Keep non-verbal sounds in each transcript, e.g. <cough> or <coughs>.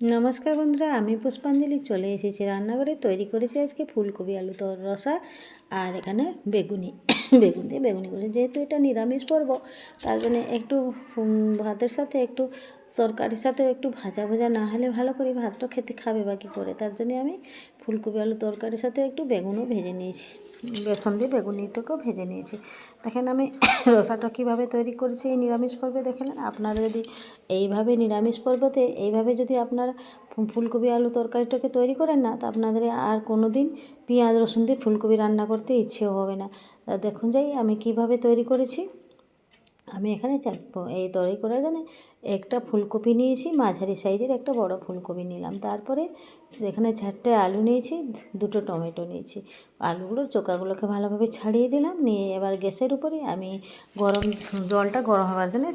নমস্কার বন্ধুরা, আমি পুষ্পাঞ্জলি চলে এসেছি রান্নাঘরে। তৈরি করেছি আজকে ফুলকপি আলু তর রসা আর এখানে বেগুনি। <coughs> বেগুন দিয়ে বেগুনি করেছি। যেহেতু এটা নিরামিষ পর্ব, তার জন্য একটু ভাতের সাথে একটু, তরকারির সাথেও একটু ভাজা ভাজা না হলে ভালো করে ভাতটা খেতে খাবে বা কী করে, তার জন্য আমি ফুলকপি আলু তরকারির সাথে একটু বেগুনও ভেজে নিয়েছি। বেসন দিয়ে বেগুনিটাকেও ভেজে নিয়েছি। দেখেন আমি <coughs> রসাটা কীভাবে তৈরি করেছি এই নিরামিষ পর্বে দেখলেন আপনারা যদি এইভাবে নিরামিষ পর্বতে এইভাবে যদি আপনারা ফুলকপি আলু তরকারিটাকে তৈরি করেন না, তা আপনাদের আর কোনো দিন পেঁয়াজ রসুন দিয়ে ফুলকপি রান্না করতে ইচ্ছেও হবে না। দেখুন যাই আমি কীভাবে তৈরি করেছি। আমি এখানে চার এই তরকারি করার জন্য একটা ফুলকপি নিয়েছি, মাঝারি সাইজের একটা বড় ফুলকপি নিলাম। তারপরে সেখানে চারটে আলু নিয়েছি, দুটো টমেটো নিয়েছি। আলুগুলোর চোকাগুলোকে ভালোভাবে ছাড়িয়ে দিলাম, নিয়ে এবার গ্যাসের উপরে আমি গরম জলটা গরম হওয়ার জন্য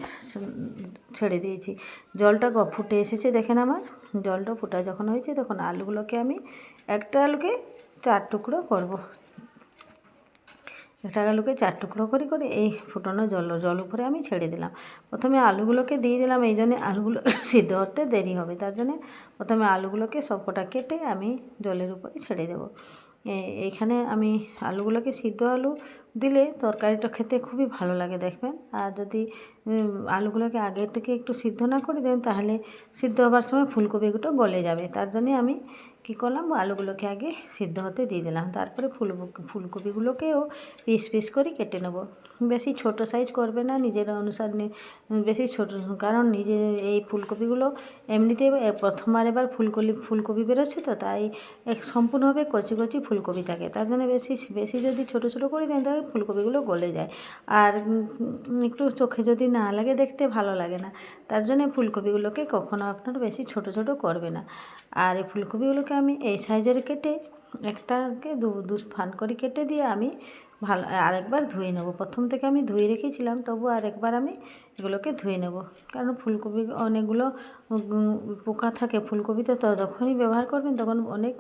ছেড়ে দিয়েছি। জলটা ফুটে এসেছে দেখেন আমার। জলটা ফোটা যখন হয়েছে তখন আলুগুলোকে আমি একটা আলুকে চার টুকরো করব। একটা আলুকে চার টুকরো করে করে এই ফুটানো জল জল উপরে আমি ছেড়ে দিলাম। প্রথমে আলুগুলোকে দিয়ে দিলাম, এই জন্যে আলুগুলো <laughs> সিদ্ধ হতে দেরি হবে। তার জন্যে প্রথমে আলুগুলোকে সবকটা কেটে আমি জলের উপরে ছেড়ে দেবো। এইখানে আমি আলুগুলোকে সিদ্ধ আলু দিলে তরকারিটা খেতে খুবই ভালো লাগে দেখবেন। আর যদি আলুগুলোকে আগে থেকে একটু সিদ্ধ না করে দেন, তাহলে সিদ্ধ হবার সময় ফুলকপিগুলো গলে যাবে। তার জন্যে আমি কী করলাম? আলুগুলোকে আগে সিদ্ধ হতে দিয়ে দিলাম। তারপরে ফুল ফুলকপিগুলোকেও পিস পিস করে কেটে নেব। বেশি ছোট সাইজ করবে না, নিজের অনুসার বেশি ছোট কারণ নিজে এই ফুলকপিগুলো এমনিতে প্রথমবার এবার ফুলকপি ফুলকপি বেরোচ্ছে তো, তাই এক সম্পূর্ণভাবে কচি কচি ফুলকপি থাকে। তার জন্য বেশি বেশি যদি ছোট ছোট করে দেন, তাহলে ফুলকপিগুলো গলে যায়। আর একটু চোখে যদি না লাগে দেখতে ভালো লাগে না, তার জন্য ফুলকপিগুলোকে কখনো আপনার বেশি ছোট ছোট করবে না। আর এই ফুলকপিগুলোকে আমি এই সাইজের কেটে একটাকে দু দু ফান করে কেটে দিয়ে আমি ভালো, আরেকবার ধুয়ে নেব। প্রথম থেকে আমি ধুয়ে রেখেছিলাম, তবু আরেকবার আমি এগুলোকে ধুয়ে নেব। কারণ ফুলকপি অনেকগুলো পোকা থাকে ফুলকপিতে, তো যখনই ব্যবহার করবেন তখন অনেক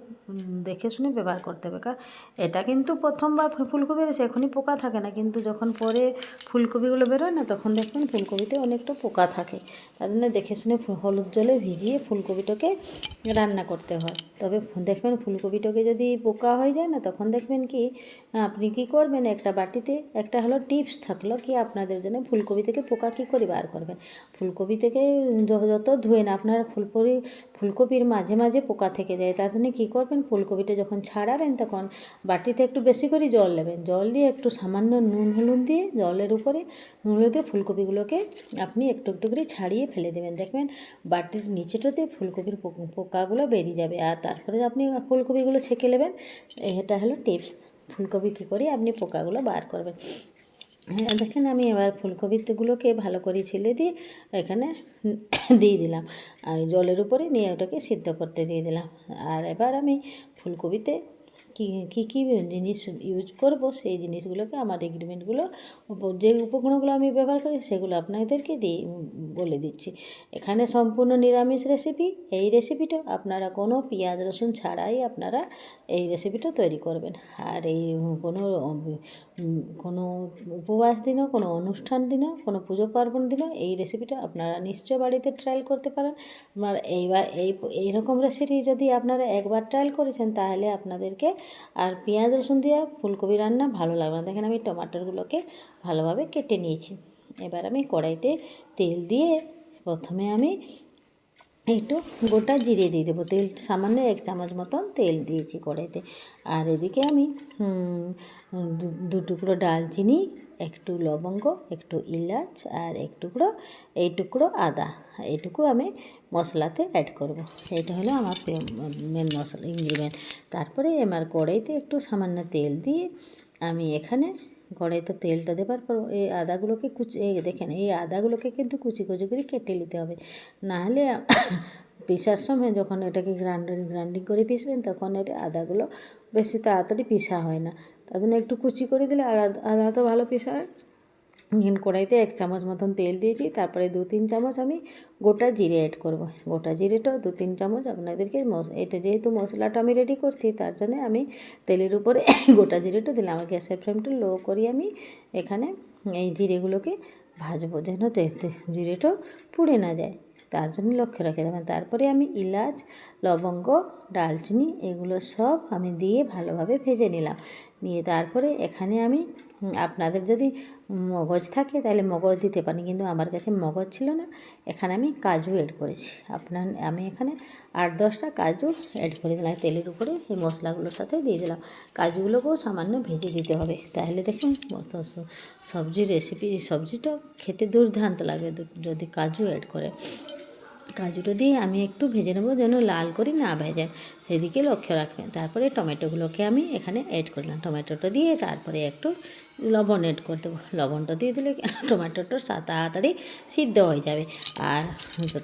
দেখে শুনে ব্যবহার করতে হবে। কারণ এটা কিন্তু প্রথমবার ফুলকপি বেরোছে এখনই পোকা থাকে না। কিন্তু যখন পরে ফুলকপিগুলো বেরোয় না, তখন দেখবেন ফুলকপিতে অনেকটা পোকা থাকে। তার জন্য দেখে শুনে হলুদ জলে ভিজিয়ে ফুলকপিটাকে রান্না করতে হয়। তবে দেখবেন ফুলকপিটাকে যদি পোকা হয়ে যায় না, তখন দেখবেন কি, আপনি কি করবেন, একটা বাটিতে একটা হলো টিপস থাকল কি আপনাদের জন্য ফুলকপি থেকে পোকা কী করে? বার করবেন ফুলকপি থেকে যত ধুয়ে না, আপনার ফুলকপি ফুলকপির মাঝে মাঝে পোকা থেকে যায়। তার জন্য কী করবেন? ফুলকপিটা যখন ছাড়াবেন, তখন বাটিতে একটু বেশি করে জল নেবেন। জল দিয়ে একটু সামান্য নুন, হলুদ দিয়ে জলের উপরে নুন হলুদ দিয়ে ফুলকপিগুলোকে আপনি একটু একটু করে ছাড়িয়ে ফেলে দেবেন। দেখবেন বাটির নিচেটাতে ফুলকপির পোকাগুলো বেরিয়ে যাবে। আর তারপরে আপনি ফুলকপিগুলো ছেঁকে নেবেন। এটা হলো টিপস। ফুলকপি কী করে? আপনি পোকাগুলো বার করবেন। দেখেন আমি এবার ফুলকপিগুলোকে ভালো করে ছিলে দিয়ে এখানে দিয়ে দিলাম। আর জলের উপরে নিয়ে ওটাকে সিদ্ধ করতে দিয়ে দিলাম। আর এবার আমি ফুলকপিতে কী কী জিনিস ইউজ করব, সেই জিনিসগুলোকে, আমার এগ্রিমেন্টগুলো যে উপকরণগুলো আমি ব্যবহার করি, সেগুলো আপনাদেরকে দিই বলে দিচ্ছি। এখানে সম্পূর্ণ নিরামিষ রেসিপি এই রেসিপিটা আপনারা কোনো পেঁয়াজ, রসুন ছাড়াই আপনারা এই রেসিপিটা তৈরি করবেন। আর এই কোনো কোনো উপবাস দিনও, কোনো অনুষ্ঠান দিনও, কোনো পুজো পার্বণ দিনও, এই রেসিপিটা আপনারা নিশ্চয় বাড়িতে ট্রায়াল করতে পারেন। আমার এইবার, এই, এইরকম রেসিপি যদি আপনারা একবার ট্রায়াল করেছেন, তাহলে আপনাদেরকে আর পেঁয়াজ রসুন দিয়ে ফুলকপি রান্না ভালো লাগবে না। দেখেন আমি টমাটোরগুলোকে ভালোভাবে কেটে নিয়েছি। এবার আমি কড়াইতে তেল দিয়ে প্রথমে আমি একটু গোটা জিরে দিয়ে দেবো। তেল সামান্য এক চামচ মতন তেল দিয়েছি কড়াইতে। আর এদিকে আমি দু টুকরো ডালচিনি একটু লবঙ্গ একটু ইলাচ আর এক টুকরো, এই টুকরো আদা। এইটুকু আমি মশলাতে অ্যাড করব। এটা হলো আমার মেন মশলা ইনগ্রিডিয়েন্ট তারপরে আমার কড়াইতে একটু সামান্য তেল দিয়ে আমি এখানে কড়াইতে তেলটা দেবার পর এই আদাগুলোকে কুচি দেখেন, এই আদাগুলোকে কিন্তু কুচি কুচি করে কেটে নিতে হবে। নাহলে পিসার সময় যখন এটাকে গ্রাইন্ডার, গ্রাইন্ডিং করে পিসবেন তখন এটা আদাগুলো বেশি তাড়াতাড়ি পিসা হয় না। তার জন্য একটু কুচি করে দিলে আর আদা তো ভালো পিসা হয়। নিন কড়াইতে এক চামচ মতন তেল দিয়েছি, তারপরে দু তিন চামচ আমি গোটা জিরে অ্যাড করব। গোটা জিরেটাও দু তিন চামচ আপনাদেরকে এটা যেহেতু মশলাটা আমি রেডি করছি, তার জন্য আমি তেলের উপরে <coughs> গোটা জিরেটা দিলাম। আমার গ্যাসের ফ্লেমটা লো করি আমি এখানে এই জিরেগুলোকে ভাজবো, যেন জিরেটাও পুড়ে না যায়। তার জন্য লক্ষ্য রেখে দেবেন। তারপরে আমি ইলাচ, লবঙ্গ, ডালচিনি এগুলো সব আমি দিয়ে ভালোভাবে ভেজে নিলাম। নিয়ে তারপরে এখানে আমি আপনাদের যদি মগজ থাকে তাহলে মগজ দিতে পারেন, কিন্তু আমার কাছে মগজ ছিল না। এখানে আমি কাজু অ্যাড করেছি। আপনার, আমি এখানে আট দশটা কাজু অ্যাড করে দিলাম। তেলের উপরে এই মশলাগুলোর সাথে দিয়ে দিলাম। কাজুগুলোকেও সামান্য ভেজে দিতে হবে। তাহলে দেখুন মতো স- রেসিপি সবজিটা খেতে দুর্দান্ত লাগে। যদি কাজু অ্যাড করে। কাজুটা দিয়ে আমি একটু ভেজে নেব যেন লাল করে না ভেজে। সেদিকে লক্ষ্য রাখবেন। তারপরে টমেটোগুলোকে আমি এখানে অ্যাড করলাম টমেটোটা দিয়ে তারপরে একটু লবণ অ্যাড করে দেবো। লবণটা দিয়ে দিলে <laughs> টমেটোটা তাড়াতাড়ি সিদ্ধ হয়ে যাবে। আর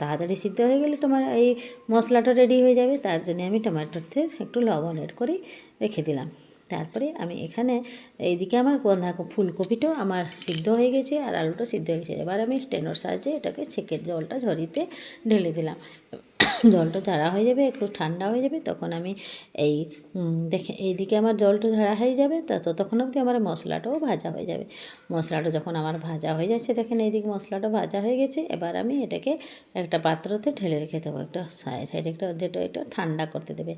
তাড়াতাড়ি সিদ্ধ হয়ে গেলে তোমার এই মশলাটা রেডি হয়ে যাবে। তার জন্য আমি টমেটোতে একটু লবণ অ্যাড করে রেখে দিলাম। তারপরে আমি এখানে এইদিকে আমার বন্ধাকপি ফুলকপিটাও আমার সিদ্ধ হয়ে গেছে আর আলুটা সিদ্ধ হয়ে গেছে। এবার আমি স্টেনোর সাহায্যে এটাকে ছেঁকে জলটা ঝরিতে ঢেলে দিলাম। জলটা ঝাড়া হয়ে যাবে, একটু ঠান্ডা হয়ে যাবে, তখন আমি এই দেখে, এইদিকে আমার জলটা ঝাড়া হয়ে যাবে, তা ততক্ষণ অবধি আমার মশলাটাও ভাজা হয়ে যাবে। মশলাটা যখন আমার ভাজা হয়ে যাচ্ছে, দেখেন এইদিকে মশলাটা ভাজা হয়ে গেছে, এবার আমি এটাকে একটা পাত্রতে ঢেলে রেখে দেবো, একটা সাইডে একটা, যেটা এটা ঠান্ডা করতে দেবে।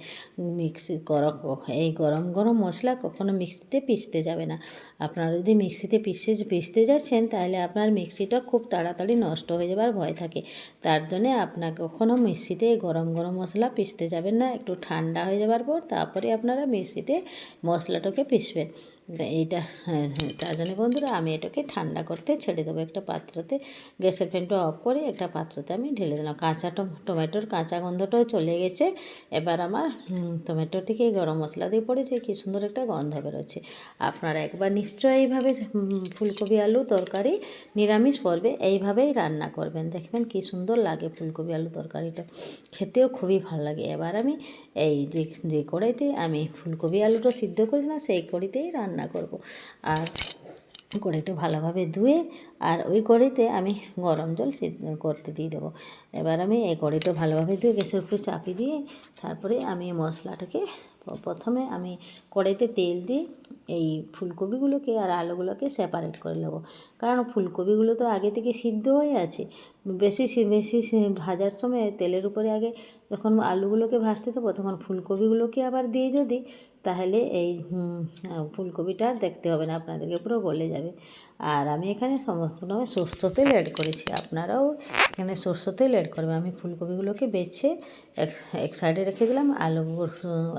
মিক্সি গরম এই গরম গরম মশলা কখনো মিক্সিতে পিষতে যাবে না। আপনারা যদি মিক্সিতে পিষে, পিষতে যাচ্ছেন, তাহলে আপনার মিক্সিটা খুব তাড়াতাড়ি নষ্ট হয়ে যাবার ভয় থাকে। তার জন্যে আপনাকে কখনো মিক্সিতে গরম গরম মশলা পিষতে যাবেন না, একটু ঠান্ডা হয়ে যাবার পর তারপরে আপনারা মিক্সিতে মশলাটাকে পিষবেন। এইটা হ্যাঁ হ্যাঁ তার জন্য বন্ধুরা আমি এটাকে ঠান্ডা করতে ছেড়ে দেবো। একটা পাত্রতে গ্যাসের ফ্লেমটা অফ করে একটা পাত্রতে আমি ঢেলে দিলাম। কাঁচা টমেটোর কাঁচা গন্ধটাও চলে গেছে। এবার আমার টমেটো থেকে গরম মশলা দিয়ে পড়েছে, কি সুন্দর একটা গন্ধ বেরোচ্ছে। আপনারা একবার নিশ্চয়ই এইভাবে ফুলকপি আলু তরকারি নিরামিষ পড়বে এইভাবেই রান্না করবেন। দেখবেন কি সুন্দর লাগে ফুলকপি আলু তরকারিটা। খেতেও খুবই ভালো লাগে। এবার আমি এই যে যে কড়াইতে আমি ফুলকপি আলুটা সিদ্ধ করেছিলাম, সেই কড়িতেই রান্না করব। আর কড়াইটা ভালোভাবে ধুয়ে আর ওই কড়াইতে আমি গরম জল করতে দিয়ে দেবো। এবার আমি এই কড়াইটা ভালোভাবে ধুয়ে গ্যাসের উপরে চাপি দিয়ে তারপরে আমি মশলাটাকে প্রথমে আমি কড়াইতে তেল দিয়ে এই ফুলকপিগুলোকে আর আলুগুলোকে সেপারেট করে নেব। কারণ ফুলকপিগুলো তো আগে থেকে সিদ্ধ হয়ে আছে। বেশি বেশি ভাজার সময় তেলের উপরে আগে যখন আলুগুলোকে ভাজতে দেবো তখন ফুলকপিগুলোকে আবার দিয়ে যদি তাহলে এই ফুলকপিটা আর দেখতে হবে না, আপনাদেরকে পুরো গলে যাবে। আর আমি এখানে সমস্তভাবে সরষে তেল অ্যাড করেছি। আপনারাও এখানে সরষে তেল অ্যাড করবেন। আমি ফুলকপিগুলোকে বেছে এক এক সাইডে রেখে দিলাম। আলু,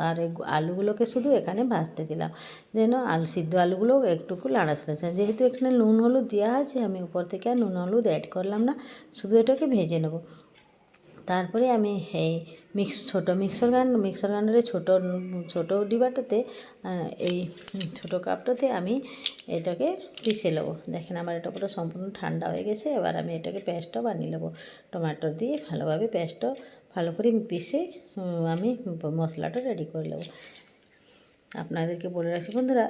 আর আলুগুলোকে শুধু এখানে ভাজতে দিলাম। যেন আলু, সিদ্ধ আলুগুলো একটুকু লাড়াচাড়া যেহেতু এখানে নুন হলুদ দেওয়া আছে, আমি উপর থেকে আর নুন হলুদ অ্যাড করলাম না। শুধু এটাকে ভেজে নেব। তারপরে আমি এই মিক্স ছোটো মিক্সার গ্রাইন্ড মিক্সার গ্রান্ডারে ছোটো ছোটো ডিবাটাতে এই ছোটো কাপটাতে আমি এটাকে পিষে নেব। দেখেন আমার এটা পুরো সম্পূর্ণ ঠান্ডা হয়ে গেছে, এবার আমি এটাকে পেস্টটা বানিয়ে নেব। টমেটো দিয়ে ভালোভাবে পেস্টটা ভালো করে পিষে আমি মশলাটা রেডি করে নেব। আপনাদেরকে বলে রাখছি বন্ধুরা,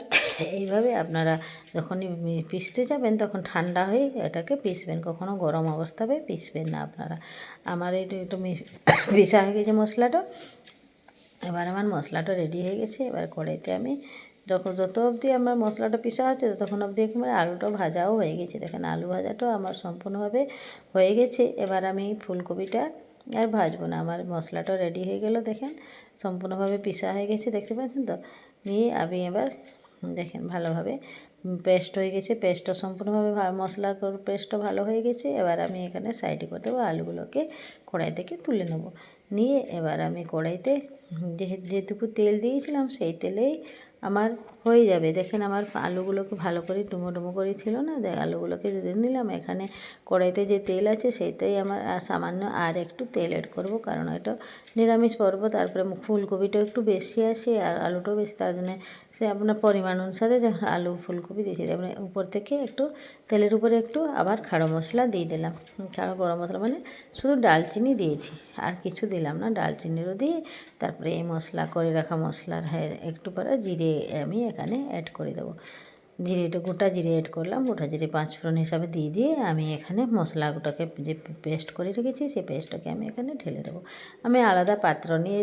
এইভাবে আপনারা যখনই পিষতে যাবেন তখন ঠান্ডা হয়ে এটাকে পিষবেন, কখনো গরম অবস্থায় পিষবেন না আপনারা। আমার এটা একটু পিষা হয়ে গেছে মশলাটা। এবার আমার মশলাটা রেডি হয়ে গেছে, এবার কড়াইতে আমি যখন যত অবধি আমার মশলাটা পিষা হচ্ছে তখন অবধি একেবারে আলুটা ভাজাও হয়ে গেছে। দেখেন আলু ভাজাটাও আমার সম্পূর্ণভাবে হয়ে গেছে। এবার আমি ফুলকপিটা আর ভাজবো না। আমার মশলাটা রেডি হয়ে গেল, দেখেন। সম্পূর্ণভাবে পিষা হয়ে গেছে, দেখতে পাচ্ছেন তো? নিয়ে আমি এবার, দেখেন ভালোভাবে পেস্ট হয়ে গেছে পেস্টটা সম্পূর্ণভাবে মশলা পেস্টটা ভালো হয়ে গেছে। এবার আমি এখানে সাইডে করে দেবো আলুগুলোকে কড়াই থেকে তুলে নেব। নিয়ে এবার আমি কড়াইতে যেহেতু যেটুকু তেল দিয়েছিলাম সেই তেলেই আমার হয়ে যাবে। দেখেন আমার আলুগুলোকে ভালো করে ডুমো ডুমো করে ছিল না দেখ আলুগুলোকে দিয়ে নিলাম এখানে কড়াইতে যে তেল আছে সেইটাই আমার সামান্য আর একটু তেল অ্যাড করব, কারণ এটা নিরামিষ পর্ব, তারপরে ফুলকপিটা একটু বেশি আসে আর আলুটাও বেশি, তার জন্য সে আপনার পরিমাণ অনুসারে যে আলু, ফুলকপি দিয়েছি। তারপরে উপর থেকে একটু তেলের উপরে একটু আবার খাড়ো মশলা দিয়ে দিলাম। খাড়ো গরম মশলা মানে শুধু ডালচিনি দিয়েছি, আর কিছু দিলাম না। ডালচিনিরও দিয়ে তারপরে এই মশলা, করে রাখা মশলার হ্যাঁ একটু পরে জিরে আমি এখানে অ্যাড করে দেবো। জিরেটা গোটা জিরে অ্যাড করলাম, গোটা জিরে পাঁচ ফোড়ন হিসাবে দিয়ে দিয়ে আমি এখানে মশলাগুলোকে যে পেস্ট করে রেখেছি সেই পেস্টটাকে আমি এখানে ঢেলে দেবো। আমি আলাদা পাত্র নিয়ে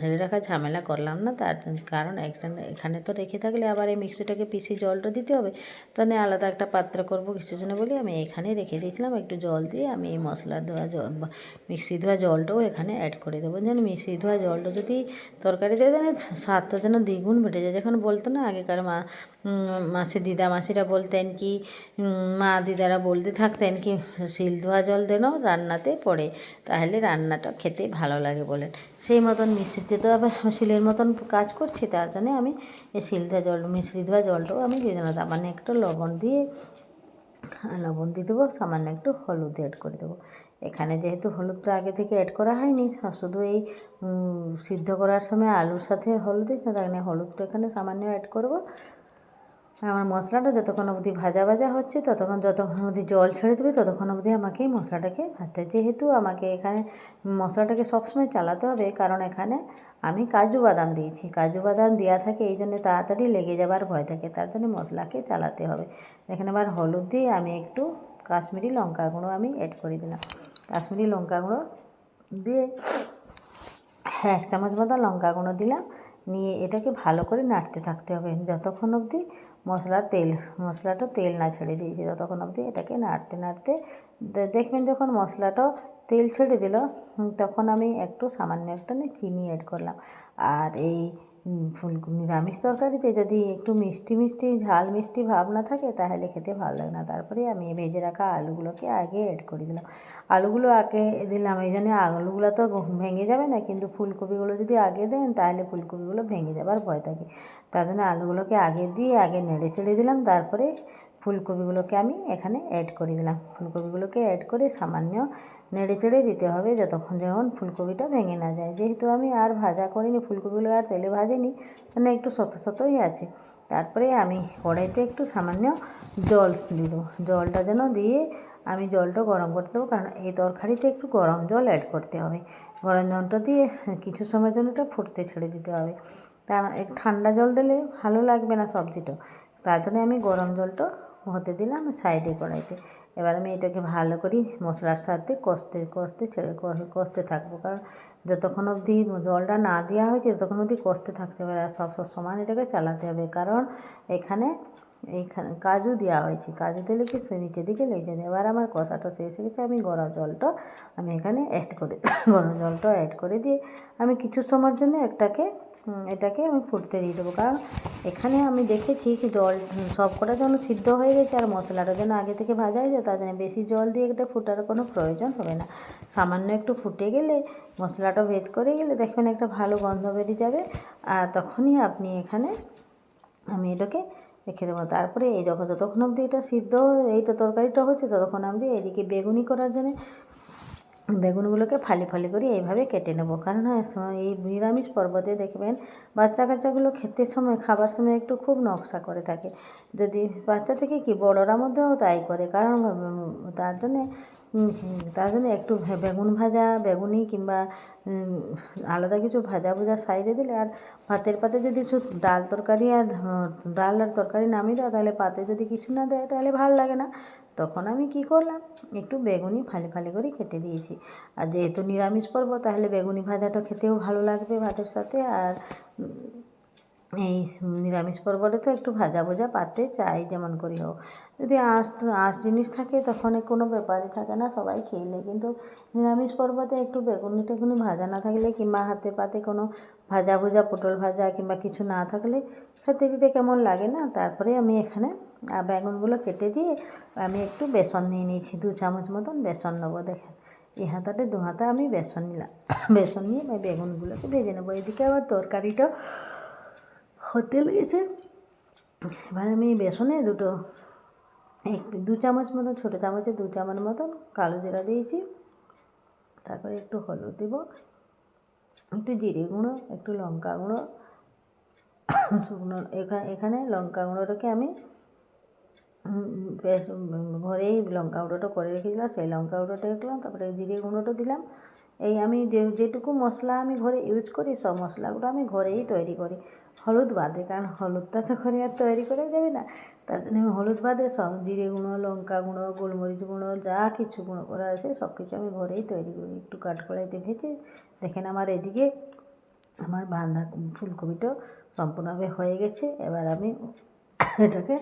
ঢেলে রাখা ঝামেলা করলাম না, তার কারণ একটা এখানে তো রেখে থাকলে আবার এই মিক্সিটাকে পিষে জলটা দিতে হবে। তো আমি আলাদা একটা পাত্র করব কিছু জন্য বলি, আমি এখানে রেখে দিয়েছিলাম একটু জল দিয়ে আমি এই মশলা ধোয়া জল মিক্সি ধোয়া জলটাও এখানে অ্যাড করে দেবো। যেন মিক্সি ধোয়া জলটা যদি তরকারি দিয়ে দেন, স্বাদটা যেন দ্বিগুণ বেড়ে যায়। যখন বলতো না আগেকার মা মাসি দিদা মাসিরা বলতেন কি মা দিদারা বলতে থাকতেন কি, শিল ধোয়া জল দেন রান্নাতে পড়ে। তাহলে রান্নাটা খেতে ভালো লাগে বলেন। সেই মতন মিশ্রিতে তো আবার শিলের মতন কাজ করছি, তার জন্যে আমি এই শিল ধোয়া জল, মিশ্রি ধোয়া জলটাও আমি দিয়ে দিলাম তার মানে একটু লবণ দিয়ে লবণ দিয়ে দেবো, সামান্য একটু হলুদ অ্যাড করে দেবো। এখানে যেহেতু হলুদটা আগে থেকে অ্যাড করা হয়নি, শুধু এই সিদ্ধ করার সময় আলুর সাথে হলুদ দিয়েছে হলুদটা এখানে সামান্য অ্যাড করব। আমার মশলাটা যতক্ষণ অবধি ভাজা ভাজা হচ্ছে, ততক্ষণ যতক্ষণ অবধি জল ছেড়ে দেবে, ততক্ষণ অবধি আমাকে এই মশলাটাকে ভাজতে যেহেতু আমাকে এখানে মশলাটাকে সবসময় চালাতে হবে, কারণ এখানে আমি কাজু বাদাম দিয়েছি। কাজু বাদাম দেওয়া থাকে, এই জন্য তাড়াতাড়ি লেগে যাবার ভয় থাকে, তার জন্য মশলাকে চালাতে হবে। এখানে আবার হলুদ দিয়ে আমি একটু কাশ্মীরি লঙ্কা গুঁড়ো আমি অ্যাড করে দিলাম। কাশ্মীরি লঙ্কা গুঁড়ো দিয়ে হ্যাঁ এক চামচ মতো লঙ্কা গুঁড়ো দিলাম। নিয়ে এটাকে ভালো করে নাড়তে থাকতে হবে। যতক্ষণ অবধি মশলার তেল, মশলাটা তেল না ছেড়ে দিয়েছি। ততক্ষণ অবধি এটাকে নাড়তে নাড়তে দেখবেন যখন মশলাটা তেল ছেড়ে দিল তখন আমি একটু সামান্য একটা চিনি অ্যাড করলাম। আর এই ফুল নিরামিষ তরকারিতে যদি একটু মিষ্টি মিষ্টি, ঝাল মিষ্টি ভাব না থাকে, তাহলে খেতে ভালো লাগে না। তারপরে আমি ভেজে রাখা আলুগুলোকে আগে অ্যাড করে দিলাম। আলুগুলো আগে দিলাম, এই জন্য আলুগুলো তো ভেঙে যাবে না, কিন্তু ফুলকপিগুলো যদি আগে দেন, তাহলে ফুলকপিগুলো ভেঙে যাবার ভয় থাকে। তার জন্য আলুগুলোকে আগে দিয়ে আগে নেড়ে চেড়ে দিলাম। তারপরে ফুলকপিগুলোকে আমি এখানে অ্যাড করে দিলাম। ফুলকপিগুলোকে অ্যাড করে সামান্য নেড়ে চেড়ে দিতে হবে যতক্ষণ যেমন ফুলকপিটা ভেঙে না যায়। যেহেতু আমি আর ভাজা করিনি, ফুলকপিগুলো আর তেলে ভাজিনি মানে একটু শত শতই আছে। তারপরে আমি কড়াইতে একটু সামান্য জল দেবো। জলটা যেন দিয়ে আমি জলটা গরম করতে দেবো, কারণ এই তরকারিতে একটু গরম জল অ্যাড করতে হবে। গরম জলটা দিয়ে কিছু সময়ের জন্য এটা ফুটতে ছেড়ে দিতে হবে। তা ঠান্ডা জল দিলে ভালো লাগবে না সবজিটা। তার জন্য আমি গরম জলটা হতে দিলাম সাইডে কড়াইতে। এবার আমি এটাকে ভালো করে মশলার সাথে কষতে কষতে ছেড়ে কষতে থাকব। কারণ যতক্ষণ অবধি জলটা না দেওয়া হয়েছে, ততক্ষণ অবধি কষতে থাকতে হবে আর সব সমান এটাকে চালাতে হবে। কারণ এখানে, এইখানে কাজু দেওয়া হয়েছে। কাজু দিলে কি সে নিচের দিকে লেগে যাবে এবার আমার কষাটা শেষ হয়ে গেছে। আমি গরম জলটা, আমি এখানে অ্যাড করে <coughs> গরম জলটা অ্যাড করে দিয়ে আমি কিছু সময়ের জন্য একটাকে এটাকে আমি ফুটতে দিয়ে দেবো। কারণ এখানে আমি দেখেছি কি জল সব কটা যেন সিদ্ধ হয়ে গেছে আর মশলাটা যেন আগে থেকে ভাজা হয়ে যায়, তার জন্য বেশি জল দিয়ে এটা ফোটার কোনো প্রয়োজন হবে না। সামান্য একটু ফুটে গেলে, মশলাটা ভেদ করে গেলে দেখবেন একটা ভালো গন্ধ বেরিয়ে যাবে। আর তখনই আপনি এখানে আমি এটাকে রেখে দেবো। তারপরে এই যখন, যতক্ষণ অবধি এটা সিদ্ধ, এইটা তরকারিটা হচ্ছে, ততক্ষণ অবধি এদিকে বেগুনি করার জন্য বেগুনগুলোকে ফালি ফালি করে এইভাবে কেটে নেব। কারণ এই নিরামিষ পর্বতে দেখবেন বাচ্চা কাচ্চাগুলো খেতে সময়, খাবার সময় একটু খুব নকশা করে থাকে। যদি বাচ্চা থেকে কি বড়রা মধ্যেও তাই করে, কারণ তার জন্যে তার জন্য একটু বেগুন ভাজা, বেগুনি কিংবা আলাদা কিছু ভাজা ভুজা সাইডে দিলে আর ভাতের পাতে যদি শুধু ডাল তরকারি আর ডাল আর তরকারি নামিয়ে দেওয়া তাহলে পাতে যদি কিছু না দেয়, তাহলে ভালো লাগে না। তখন আমি কি করলাম? একটু বেগুনি ফালি ফালি করে কেটে দিয়েছি। আর যেহেতু নিরামিষ পর্ব, তাহলে বেগুনি ভাজাটা খেতেও ভালো লাগবে ভাতের সাথে। আর এই নিরামিষ পর্বটা তো একটু ভাজা ভোজা পাতে, চাই যেমন করি হোক। যদি আঁশ আঁশ জিনিস থাকে তখন কোনো ব্যাপারই থাকে না, সবাই খেয়ে নেয়। কিন্তু নিরামিষ পর্বতে একটু বেগুনি টেগুনি ভাজা না থাকলে কিংবা হাতে পাতে কোনো ভাজা ভোজা, পটল ভাজা কিংবা কিছু না থাকলে খেতে দিতে কেমন লাগে না? তারপরে আমি এখানে আহ, বেগুনগুলো কেটে দিয়ে আমি একটু বেসন নিয়ে নিয়েছি দু চামচ মতন বেসন নেব দেখেন। এই হাতাতে দু হাতা আমি বেসন নিলাম। বেসন নিয়ে আমি বেগুনগুলোকে ভেজে নেব। এদিকে আবার তরকারিটা হতে লেগেছে। এবার আমি বেসনে দুটো এক দু চামচ মতন ছোটো চামচে দু চামচ মতন কালো জিরা দিয়েছি। তারপরে একটু হলুদ দেবো একটু জিরে গুঁড়ো একটু লঙ্কা গুঁড়ো। শুকনো এখানে এখানে লঙ্কা গুঁড়োটাকে আমি ঘরেই লঙ্কা গুঁড়োটা করে রেখেছিলাম, সেই লঙ্কা গুঁড়োটা দিলাম তারপরে জিরে গুঁড়োটা দিলাম। এই আমি যে, যেটুকু মশলা আমি ঘরে ইউজ করি, সব মশলাগুলো আমি ঘরেই তৈরি করি। হলুদ বাদে, কারণ হলুদটা তো করে আর তৈরি করা যাবে না। তার জন্য আমি হলুদ বাদে সব, জিরে গুঁড়ো, লঙ্কা গুঁড়ো, গোলমরিচ গুঁড়ো, যা কিছু গুঁড়ো করা আছে, সব কিছু আমি ঘরেই তৈরি করি। একটু কাঠকড়াইতে ভেজে, দেখেন আমার এদিকে আমার বাঁধা ফুলকপিটা সম্পূর্ণভাবে হয়ে গেছে। এবার আমি এটাকে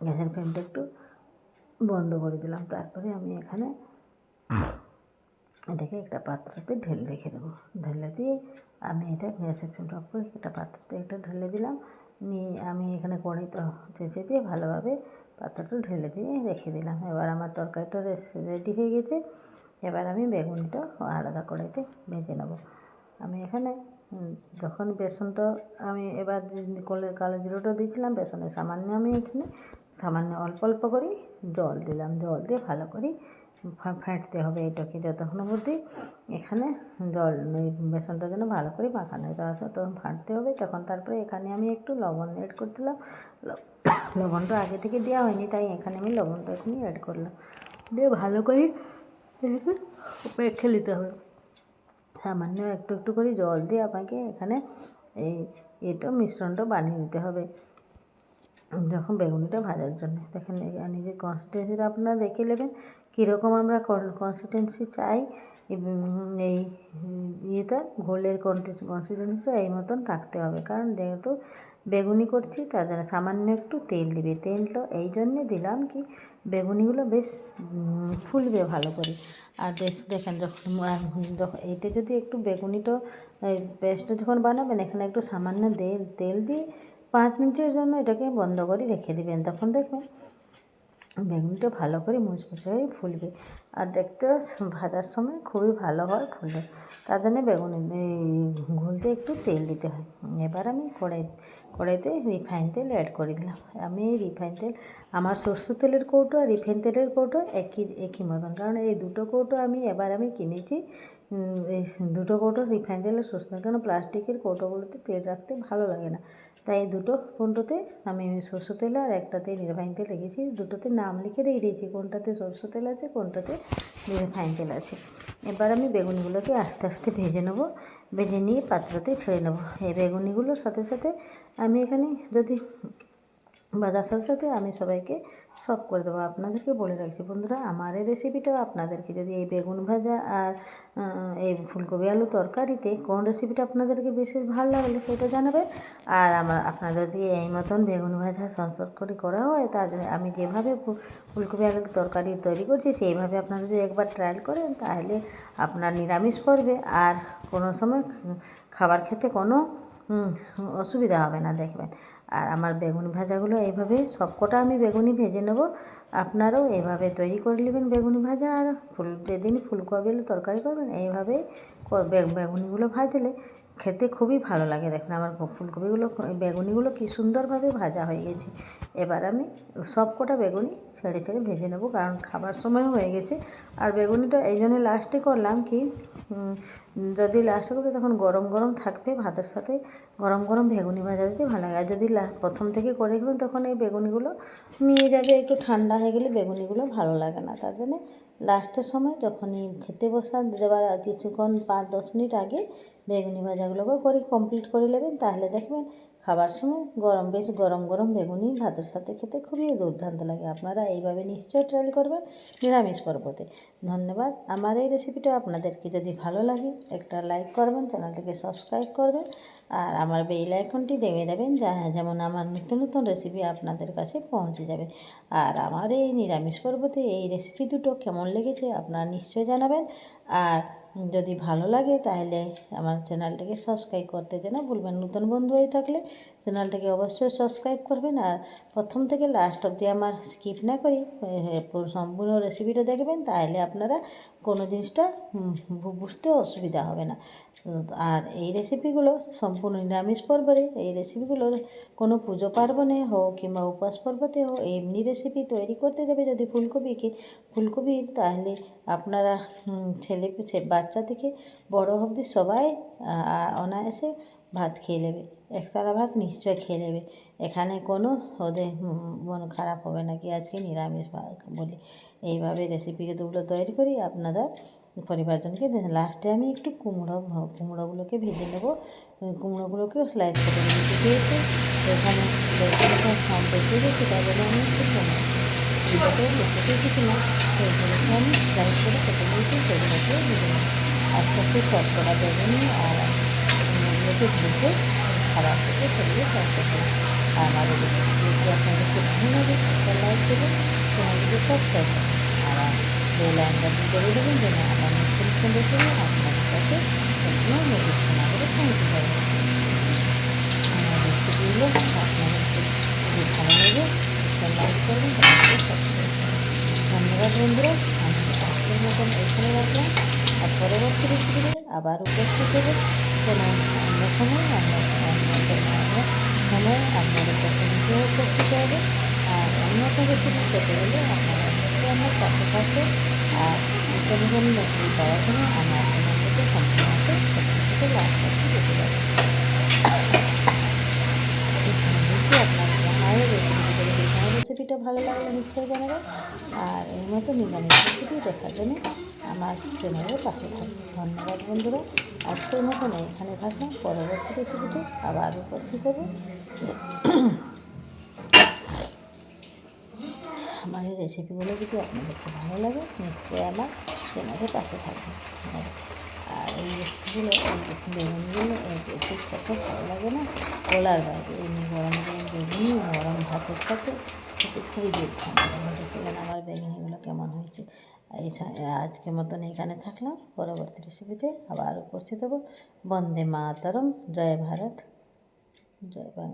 গ্যাসের ফ্লেমটা একটু বন্ধ করে দিলাম। তারপরে আমি এখানে এটাকে একটা পাত্রতে ঢেলে রেখে দেবো। ঢেলে দিয়ে আমি এটা গ্যাসের ফ্লেমটা অফ করে একটা পাত্রতে একটা ঢেলে দিলাম। নিয়ে আমি এখানে কড়াইতে চেঁচে দিয়ে ভালোভাবে পাত্রটা ঢেলে দিয়ে রেখে দিলাম। এবার আমার তরকারিটা রেডি হয়ে গেছে। এবার আমি বেগুনটা আলাদা কড়াইতে ভেজে নেব। আমি এখানে যখন বেসনটা আমি এবার কলের কালো জিরোটা দিয়েছিলাম বেসনে সামান্য আমি এখানে সামান্য অল্প অল্প করে, জল দিলাম। জল দিয়ে ভালো করে ফা- ফেটতে হবে এটাকে যতক্ষণ অবধি এখানে জল বেসনটা যেন ভালো করে মাখানো হয়। তখন ফাটতে হবে তখন তারপরে এখানে আমি একটু লবণ অ্যাড করে দিলাম। লবণটা আগে থেকে দেওয়া হয়নি, তাই এখানে আমি লবণটা এখানে অ্যাড করলাম। দিয়ে ভালো করে মেখে নিতে হবে। সামান্য একটু একটু করে জল দিয়ে আপনাকে এখানে এই এটা মিশ্রণটা বানিয়ে নিতে হবে। যখন বেগুনিটা ভাজার জন্য, দেখেন যে কনসিস্টেন্সিটা আপনারা দেখে নেবেন, কীরকম আমরা কনসিস্টেন্সি চাই এই ইয়েটা ঘোলের কনসিস্টেন্সিটা এই মতন রাখতে হবে। কারণ যেহেতু বেগুনি করছি, তার জন্য সামান্য একটু তেল দিবে। তেলটা এই জন্যে দিলাম কি, বেগুনিগুলো বেশ ফুলবে ভালো করে। আর দেখেন যখন যখন এইটা যদি একটু বেগুনিটা পেস্টটা যখন বানাবেন, এখানে একটু সামান্য তেল তেল দিয়ে পাঁচ মিনিটের জন্য এটাকে বন্ধ করে রেখে দেবেন। তখন দেখবেন বেগুনটা ভালো করে মুচমুচে হয়ে ফুলবে। আর দেখতে ভাজার সময় খুবই ভালো হয় ফুলে তার জন্য বেগুন ঘুলতে একটু তেল দিতে হয়। এবার আমি কড়াই, কড়াইতে রিফাইন তেল অ্যাড করে দিলাম। আমি এই রিফাইন তেল, আমার সরষের তেলের কৌটো আর রিফাইন তেলের কৌটো একই একই মতন। কারণ এই দুটো কৌটো আমি এবার আমি কিনেছি। এই দুটো কৌটো রিফাইন তেলের সরষের তেল, কারণ প্লাস্টিকের কৌটোগুলোতে তেল রাখতে ভালো লাগে না। তাই দুটো কোনটাতে আমি সরষের তেল আর একটাতে রিফাইন তেল রেখেছি। দুটোতে নাম লিখে রেখে দিয়েছি, কোনটাতে সরষের তেল আছে, কোনটাতে রিফাইন তেল আছে। এবার আমি বেগুনিগুলোকে আস্তে আস্তে ভেজে নেব। ভেজে নিয়ে পাত্রতে ছেড়ে নেব। এই বেগুনিগুলোর সাথে সাথে আমি এখানে যদি বাজার সাথে সাথে আমি সবাইকে সব করে দেবো। আপনাদেরকে বলে রাখছি, বন্ধুরা, আমার এই রেসিপিটাও আপনাদেরকে যদি এই বেগুন ভাজা আর এই ফুলকপি আলু তরকারিতে কোন রেসিপিটা আপনাদেরকে বিশেষ ভালো লাগলে সেটা জানাবেন। আর আমার আপনাদের যদি এই মতন বেগুন ভাজা তরকারি করা হয়, তার জন্য আমি যেভাবে ফুলকপি আলুর তরকারি তৈরি করছি, সেইভাবে আপনারা যদি একবার ট্রায়াল করেন, তাহলে আপনার নিরামিষ করবে আর কোনো সময় খাবার খেতে কোনো অসুবিধা হবে না, দেখবেন। আর আমার বেগুন ভাজাগুলো এইভাবে সবকটা আমি বেগুনি ভেজে নেব। আপনারাও এইভাবে তৈরি করে নেবেন বেগুনি ভাজা আর ফুল যেদিন ফুলকপি তরকারি করবেন। এইভাবে বেগুনিগুলো ভাজলে খেতে খুবই ভালো লাগে। দেখুন, আমার ফুলকপিগুলো, বেগুনিগুলো কি সুন্দরভাবে ভাজা হয়ে গেছে। এবার আমি সবকটা বেগুনি ছেড়ে ছেড়ে ভেজে নেব, কারণ খাবার সময় হয়ে গেছে। আর বেগুনিটা এই জন্য লাস্টে করলাম কি যদি লাস্টে করবে তখন গরম গরম থাকবে ভাতের সাথে। গরম গরম বেগুনি ভাজা দিতে ভালো লাগে। আর যদি প্রথম থেকে করে রাখবেন তখন এই বেগুনিগুলো নিয়ে যাবে, একটু ঠান্ডা হয়ে গেলে বেগুনিগুলো ভালো লাগে না। তার জন্য লাস্টের সময় যখনই খেতে বসা দেওয়ার কিছুক্ষণ পাঁচ দশ মিনিট আগে বেগুনি ভাজাগুলোকেও করে কমপ্লিট করে নেবেন। তাহলে দেখবেন খাবার সময় গরম, বেশ গরম গরম বেগুনি ভাতের সাথে খেতে খুবই দুর্দান্ত লাগে। আপনারা এইভাবে নিশ্চয়ই ট্রাই করবেন নিরামিষ পর্বতে। ধন্যবাদ। আমার এই রেসিপিটা আপনাদেরকে যদি ভালো লাগে, একটা লাইক করবেন, চ্যানেলটিকে সাবস্ক্রাইব করবেন, আর আমার বেল আইকনটি দেবে দেবেন, যা- যেমন আমার নতুন নতুন রেসিপি আপনাদের কাছে পৌঁছে যাবে। আর আমার এই নিরামিষ পর্বতে এই রেসিপি দুটো কেমন লেগেছে, আপনারা নিশ্চয়ই জানাবেন। আর যদি ভালো লাগে তাহলে আমার চ্যানেলটাকে সাবস্ক্রাইব করতে যেন ভুলবেন নতুন বন্ধু হয়ে থাকলে চ্যানেলটাকে অবশ্যই সাবস্ক্রাইব করবেন আর প্রথম থেকে লাস্ট অবধি আমার স্কিপ না করি সম্পূর্ণ রেসিপিটা দেখবেন, তাহলে আপনারা কোনো জিনিসটা বুঝতে অসুবিধা হবে না। আর এই রেসিপিগুলো সম্পূর্ণ নিরামিষ পর্বরে। এই রেসিপিগুলোর কোনো পুজো পার্বণে হোক কিংবা উপাস পর্বতে হোক, এমনি রেসিপি তৈরি করতে যাবে যদি ফুলকপিকে। ফুলকপি তাহলে আপনারা ছেলে বাচ্চা থেকে বড় অবধি সবাই অনায়াসে ভাত খেয়ে নেবে। একতলা ভাত নিশ্চয় খেয়ে নেবে। এখানে কোনো ওদের মন খারাপ হবে না কি আজকে নিরামিষ বলে। এইভাবে রেসিপিগুলো তৈরি করি আপনারা পরিবারজনকে লাস্টে আমি একটু কুমড়ো কুমড়োগুলোকে ভেজে নেব। কুমড়োগুলোকেও স্লাইস করে দিয়েছি যেহেতু এখানে সব তাই আমি একটু আমি স্লাইস করে কেটে দিয়েছি সেগুলোকে ভেজে সব করা আর কুমড়োগুলোকে ভেজে খাবার থেকে সরিয়ে সব করতে আর রেসিপিটি আপনাদের খুব ভালো লাগে লাইক চ্যানেলটিকে সাবস্ক্রাইব করবেন আর বেল আইকনটি করে দেবেন যেন আমার নতুন নতুন রেসিপি আপনাদের কাছে সবসময় নোটিফিকেশন করে পৌঁছে যাবে আমার রেসিপিগুলো আপনাদের খুব ভালো লাগে লাইক করবেন ধন্যবাদ বন্ধুরা। আমি আজকের মতন এখানে রাখলাম। আর পরবর্তী রেসিপিতে আবার উপস্থিত হবে। কোনো অন্য সময় অন্য সময় আপনাদের কাছে উপস্থিত হবে। আর অন্য একটা রেসিপি পেতে গেলে আপনারা আমার পাশে থাকবে আর নতুন নতুন রেসিপি জন্য আমার চ্যানেলটিকে সম্পূর্ণ আছে, সেখান লাভ করতে যেতে পারে। আপনার আমার রেসিপিটি ভালো লাগলে নিশ্চয়ই জানাবেন। আর এই মতো নিরামিষ রেসিপি দেখার জন্য আমার চ্যানেলের পাশে থাকবে ধন্যবাদ বন্ধুরা। আজকের মতন এখানে থাকলাম পরবর্তী রেসিপিতে আবার উপস্থিত হবে। আমার রেসিপিগুলো যদি আপনাদের খুব ভালো লাগে, নিশ্চয়ই আমার চ্যানেলের পাশে থাকবে আর এই রেসিপিগুলো বেগুনগুলো রেসিপি কত ভালো লাগে না? বলার বাইরে এই গরম গরম বেগুনি, গরম ভাতের সাথে খেতে খুবই দুর্দান্ত। দেখলেন আমার বেগুনিগুলো কেমন হয়েছে? এই আজকের মতন এখানে থাকলাম। পরবর্তী রেসিপিতে আবার উপস্থিত হব। বন্দে মাতরম। জয় ভারত। জয় বাংলা।